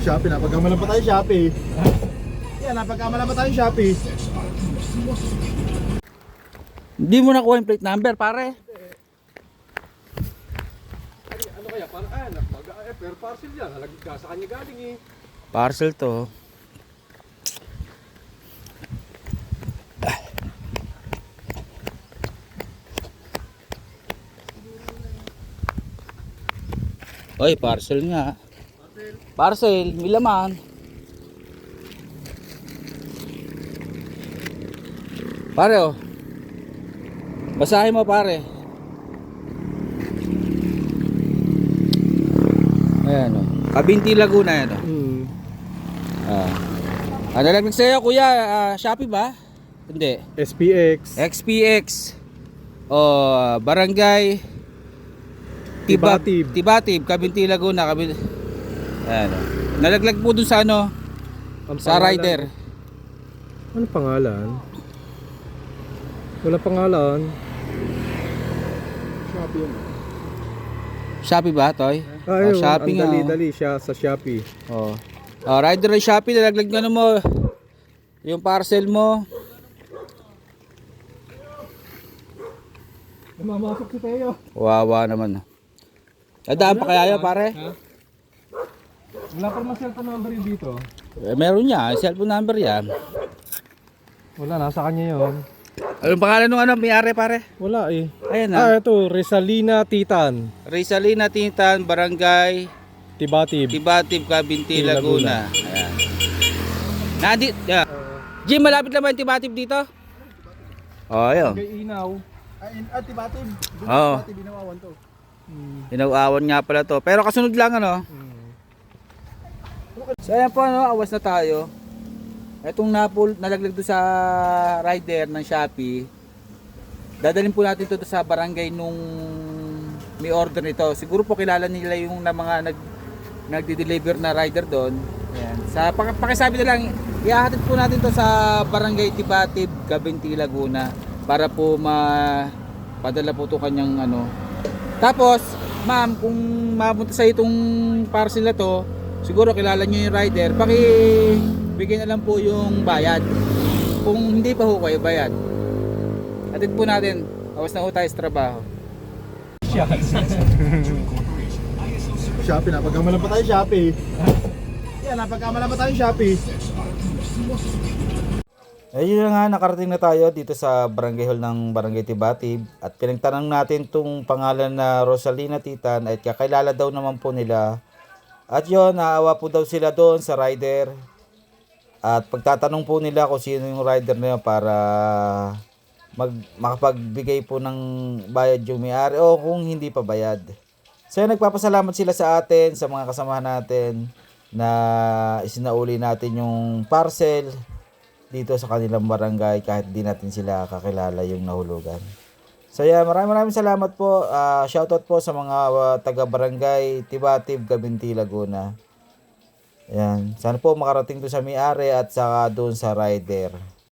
Shopee, napagkamalan pa tayo Shopee. Yan, napagkamalan pa tayo Shopee. Hindi mo nakuha yung plate number, pare. Ano kaya? Para, ah, mag, eh, parcel yan. Halagig ka sa kanya galing eh. Parcel to. Oy, parcel nga. Parcel, may laman. Pare oh. Basahin mo pare. Ayan oh. Kabinti Laguna yan oh. Hmm. Ah. Ah, nalaglag sa'yo kuya, ah, Shopee ba? Hindi. SPX. XPX. Oh, Barangay Tibatib. Tibatib, Kabinti Laguna, Kabinti. Ayan. oh. Nalaglag po dun sa ano, Ang sa pangalan- rider. Ano pangalan? Wala pangalan. Shopee yun. Shopee ba, Toy? Ah, Oh. Shopee nga. oh. dali-dali siya sa Shopee. Oh. Oh, rider ng Shopee, nalaglag na ano mo. Yung parcel mo. Mamasok si Teo. Wawa naman. Dadaan pa kaya yun, pare? Wala pa naman cellphone number yun dito. Eh, meron niya, cellphone number yan. Wala, nasa kanya yun. Anong pangalan nung ano, may-ari, pare? Wala eh. Ayan Ah, na. ito, Resalina Titan. Rizalina Tintan, Barangay Tibatib. Tibatib, Cabinti, Laguna. Laguna. Ayan. Nandi, yeah. Jim, malapit lang ba yung Tibatib dito? Oh, ayun. Kay Inaw. Ay, at tibatib. Doon Oo. sa tibatib, binawawan to. Inawawan nga pala to. Pero kasunod lang ano. So ayan po ano, awas na tayo. Etong napul, nalaglag to sa rider ng Shopee. Dadalhin po natin to sa barangay nung may order nito. Siguro po kilala nila yung na mga nag nagde-deliver na rider doon. Ayan. Sa pak- pakisabi na lang, ihahatid po natin to sa barangay Tibatib, Cabinti, Laguna para po ma padala po to kanyang ano. Tapos, ma'am, kung mapunta sa itong parcel na to, siguro kilala niyo yung rider, paki bigyan na lang po yung bayad. Kung hindi pa ho kayo bayad. Atid po natin. Awas na ho tayo sa trabaho. Shopee, napagkamalan pa tayo Shopee. Yan, napagkamalan pa tayo Shopee. Ayun na nga, nakarating na tayo dito sa barangay hall ng Barangay Tibatib at pinagtanong natin tong pangalan na Rosalina Titan at kakilala daw naman po nila. At yon naawa po daw sila doon sa rider. At pagtatanong po nila kung sino yung rider na yun para mag, makapagbigay po ng bayad yung may-ari o kung hindi pa bayad. So nagpapasalamat sila sa atin, sa mga kasamahan natin na isinauli natin yung parcel dito sa kanilang barangay kahit di natin sila kakilala yung nahulugan. So yeah, maraming maraming salamat po. Ah, shoutout po sa mga ah, taga-barangay Tibatib, Gabinti, Laguna. Ayan. Sana po makarating doon sa may-ari at saka doon sa rider.